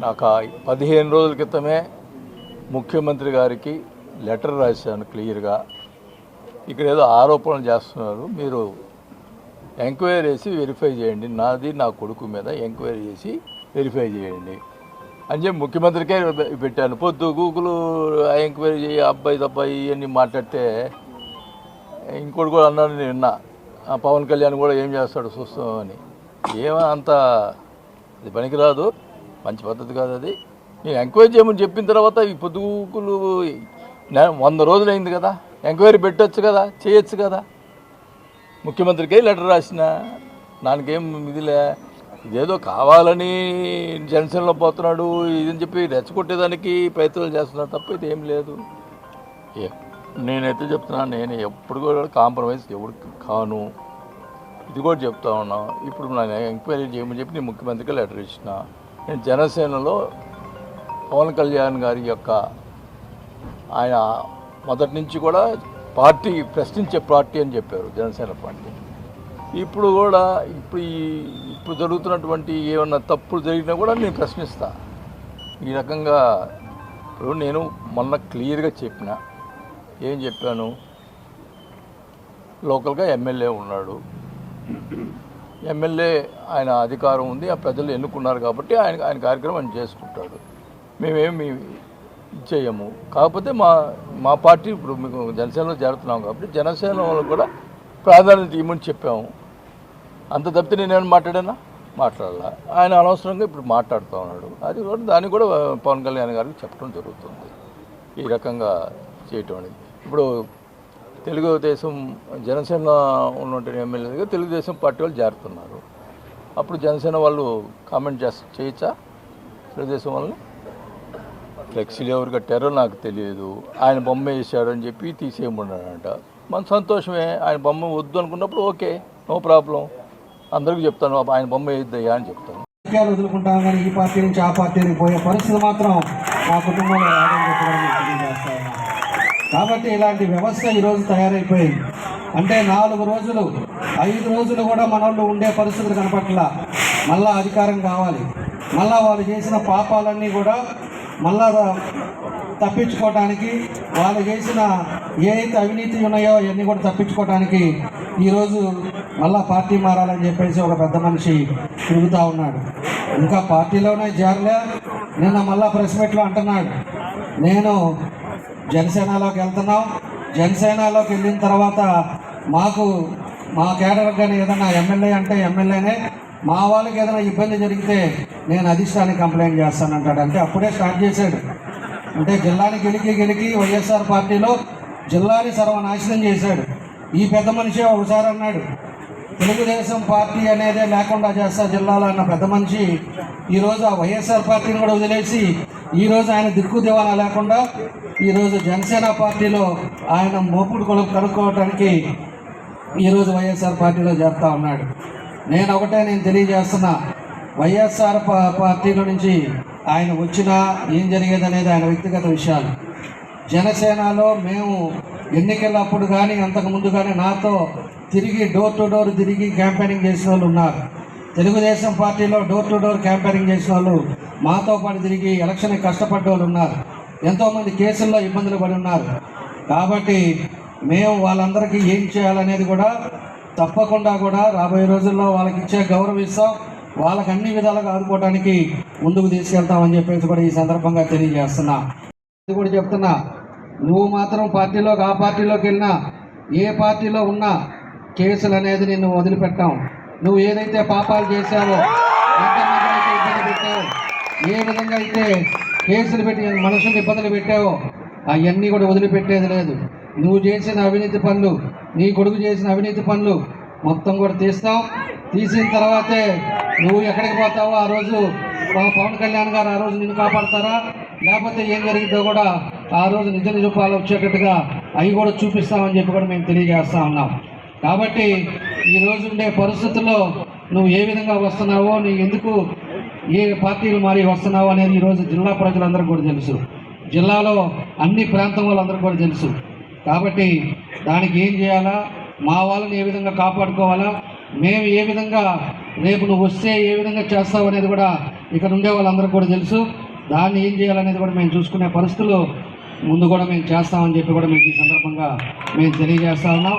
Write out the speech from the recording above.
నాకు పదిహేను రోజుల క్రితమే ముఖ్యమంత్రి గారికి లెటర్ రాశాను క్లియర్గా. ఇక్కడ ఏదో ఆరోపణలు చేస్తున్నారు. మీరు ఎంక్వైరీ చేసి వెరిఫై చేయండి. నాది నా కొడుకు మీద ఎంక్వైరీ చేసి వెరిఫై చేయండి. అని చెప్పి ముఖ్యమంత్రికే పెట్టాను. పొద్దు గూగుల్ ఎంక్వైరీ చేయి అబ్బాయి తబ్బాయి ఇవన్నీ మాట్లాడితే ఇంకోటి కూడా అన్నాడు నేను విన్నా. ఆ పవన్ కళ్యాణ్ కూడా ఏం చేస్తాడు చూస్తామని. ఏమో అంత అది పనికిరాదు. మంచి పద్ధతి కాదు అది. నేను ఎంక్వైరీ చేయమని చెప్పిన తర్వాత ఈ పొద్దుగుకులు వంద రోజులు అయింది కదా. ఎంక్వైరీ పెట్టచ్చు కదా చేయొచ్చు కదా. ముఖ్యమంత్రికి లెటర్ రాసిన నాకేం ఇదిలే ఇదేదో కావాలని జనసేనలో పోతున్నాడు ఇదని చెప్పి రెచ్చగొట్టేదానికి ప్రయత్నాలు చేస్తున్నాడు తప్ప ఇది ఏం లేదు. నేనైతే చెప్తున్నా నేను ఎప్పుడు కూడా కాంప్రమైజ్ ఎవరికి కాను. ఇది కూడా చెప్తా ఉన్నా. ఇప్పుడు నేను ఎంక్వైరీ చేయమని చెప్పి నేను ముఖ్యమంత్రికి లెటర్ ఇచ్చిన. నేను జనసేనలో పవన్ కళ్యాణ్ గారి యొక్క ఆయన మొదటి నుంచి కూడా పార్టీ ప్రశ్నించే పార్టీ అని చెప్పారు జనసేన పార్టీ. ఇప్పుడు కూడా ఇప్పుడు ఈ ఇప్పుడు జరుగుతున్నటువంటి ఏమన్నా తప్పులు జరిగినా కూడా నేను ప్రశ్నిస్తా. ఈ రకంగా ఇప్పుడు నేను మొన్న క్లియర్గా చెప్పిన ఏం చెప్పాను? లోకల్గా ఎమ్మెల్యే ఉన్నాడు. ఎమ్మెల్యే ఆయన అధికారం ఉంది ఆ ప్రజలు ఎన్నుకున్నారు కాబట్టి ఆయన ఆయన కార్యక్రమం ఆయన చేసుకుంటాడు. మేమేమి చేయము కాకపోతే మా మా పార్టీ ఇప్పుడు మీకు జనసేనలో చేరుతున్నాం కాబట్టి జనసేన వాళ్ళకు కూడా ప్రాధాన్యత ఇవ్వమని చెప్పాము. అంత తప్పితే నేనేమైనా మాట్లాడానా? మాట్లాడాల. ఆయన అనవసరంగా ఇప్పుడు మాట్లాడుతూ ఉన్నాడు. అది కూడా దాన్ని కూడా పవన్ కళ్యాణ్ గారికి చెప్పడం జరుగుతుంది. ఈ రకంగా చేయటం అనేది. ఇప్పుడు తెలుగుదేశం జనసేన ఉన్నటువంటి ఎమ్మెల్యేగా తెలుగుదేశం పార్టీ వాళ్ళు జారుతున్నారు. అప్పుడు జనసేన వాళ్ళు కామెంట్ చేస్త చేయొచ్చా? తెలుగుదేశం వాళ్ళని? ఫ్లెక్సీలు ఎవరు కట్టారో నాకు తెలియదు. ఆయన బొమ్మ వేసాడని చెప్పి తీసేయమన్నాడంట. మన సంతోషమే ఆయన బొమ్మ వద్దు అనుకున్నప్పుడు ఓకే నో ప్రాబ్లం. అందరికీ చెప్తాను ఆయన బొమ్మ వేయద్దయ్యా అని చెప్తాను. వదులుకుంటాం కానీ ఈ పార్టీ నుంచి ఆ పార్టీకి పోయే పరిస్థితి మాత్రం మా కుటుంబంలో రాదని చెప్పడం నేను తెలియజేస్తా ఉన్నాను. కాబట్టి ఇలాంటి వ్యవస్థ ఈరోజు తయారైపోయింది. అంటే నాలుగు రోజులు ఐదు రోజులు కూడా మనోళ్ళు ఉండే పరిస్థితులు కనపట్ల. మళ్ళా అధికారం కావాలి. మళ్ళా వాళ్ళు చేసిన పాపాలన్నీ కూడా మళ్ళా తప్పించుకోవడానికి వాళ్ళు చేసిన ఏదైతే అవినీతి ఉన్నాయో అవన్నీ కూడా తప్పించుకోవడానికి ఈరోజు మళ్ళా పార్టీ మారాలని చెప్పేసి ఒక పెద్ద మనిషి తిరుగుతూ ఉన్నాడు. ఇంకా పార్టీలోనే చేరలే నిన్న మళ్ళా ప్రెస్ మీట్లో అంటున్నాడు. నేను జనసేనలోకి వెళ్తున్నాం. జనసేనలోకి వెళ్ళిన తర్వాత మాకు మా కేడర్ కానీ ఏదైనా ఎమ్మెల్యే అంటే ఎమ్మెల్యేనే. మా వాళ్ళకి ఏదైనా ఇబ్బంది జరిగితే నేను అధిష్టానికి కంప్లైంట్ చేస్తానంటాడు అంటే అప్పుడే స్టార్ట్ చేశాడు. అంటే జిల్లాని గెలికి గెలికి వైఎస్ఆర్ పార్టీలో జిల్లాని సర్వనాశనం చేశాడు. ఈ పెద్ద మనిషి ఒకసారి అన్నాడు తెలుగుదేశం పార్టీ అనేదే లేకుండా చేస్తా జిల్లాలో అన్న పెద్ద మనిషి ఈరోజు ఆ వైఎస్ఆర్ పార్టీని కూడా వదిలేసి ఈరోజు ఆయన దిక్కు దివానా లేకుండా ఈరోజు జనసేన పార్టీలో ఆయన మోపుడు కొలుపు కనుక్కోవడానికి ఈరోజు వైఎస్ఆర్ పార్టీలో చేరుతా ఉన్నాడు. నేను ఒకటే నేను తెలియజేస్తున్నా వైఎస్ఆర్ పార్టీలో నుంచి ఆయన వచ్చినా ఏం జరిగేది అనేది ఆయన వ్యక్తిగత విషయాలు. జనసేనలో మేము ఎన్నికలప్పుడు కానీ అంతకు ముందు కానీ నాతో తిరిగి డోర్ టు డోర్ తిరిగి క్యాంపెయినింగ్ చేసిన వాళ్ళు ఉన్నారు. తెలుగుదేశం పార్టీలో డోర్ టు డోర్ క్యాంపెయినింగ్ చేసిన వాళ్ళు మాతో పాటు తిరిగి ఎలక్షన్ కష్టపడ్డ వాళ్ళు ఉన్నారు. ఎంతోమంది కేసుల్లో ఇబ్బందులు పడి ఉన్నారు. కాబట్టి మేము వాళ్ళందరికీ ఏం చేయాలనేది కూడా తప్పకుండా కూడా రాబోయే రోజుల్లో వాళ్ళకి ఇచ్చే గౌరవం ఇస్తాం. వాళ్ళకి అన్ని విధాలుగా ఆదుకోవడానికి ముందుకు తీసుకెళ్తామని చెప్పేసి కూడా ఈ సందర్భంగా తెలియజేస్తున్నా. ఇది కూడా చెప్తున్నా నువ్వు మాత్రం పార్టీలోకి ఆ పార్టీలోకి వెళ్ళినా ఏ పార్టీలో ఉన్నా కేసులు అనేది నిన్ను వదిలిపెట్టాం. నువ్వు ఏదైతే పాపాలు చేశావో ఇబ్బంది ఏ విధంగా అయితే కేసులు పెట్టి మనుషుల్ని ఇబ్బందులు పెట్టావో. అవన్నీ కూడా వదిలిపెట్టేది లేదు. నువ్వు చేసిన అవినీతి పనులు నీ కొడుకు చేసిన అవినీతి పనులు మొత్తం కూడా తీస్తాం. తీసిన తర్వాతే నువ్వు ఎక్కడికి పోతావో ఆ రోజు మా పవన్ కళ్యాణ్ గారు ఆ రోజు నిన్ను కాపాడతారా? లేకపోతే ఏం జరిగిందో కూడా ఆ రోజు నిజ నిజపాలు వచ్చేటట్టుగా అవి కూడా చూపిస్తామని చెప్పి కూడా మేము తెలియజేస్తా ఉన్నాం. కాబట్టి ఈ ఉండే పరిస్థితుల్లో నువ్వు ఏ విధంగా వస్తున్నావో నీ ఎందుకు ఏ పార్టీలు మారి వస్తున్నావు అనేది ఈరోజు జిల్లా ప్రజలందరూ కూడా తెలుసు. జిల్లాలో అన్ని ప్రాంతం వాళ్ళందరూ కూడా తెలుసు. కాబట్టి దానికి ఏం చేయాలా? మా వాళ్ళని ఏ విధంగా కాపాడుకోవాలా? మేము ఏ విధంగా రేపు నువ్వు వస్తే ఏ విధంగా చేస్తావు అనేది కూడా ఇక్కడ ఉండే వాళ్ళందరికీ కూడా తెలుసు. దాన్ని ఏం చేయాలనేది కూడా మేము చూసుకునే పరిస్థితులు ముందు కూడా మేము చేస్తామని చెప్పి కూడా మీకు ఈ సందర్భంగా మేము తెలియజేస్తా ఉన్నాం.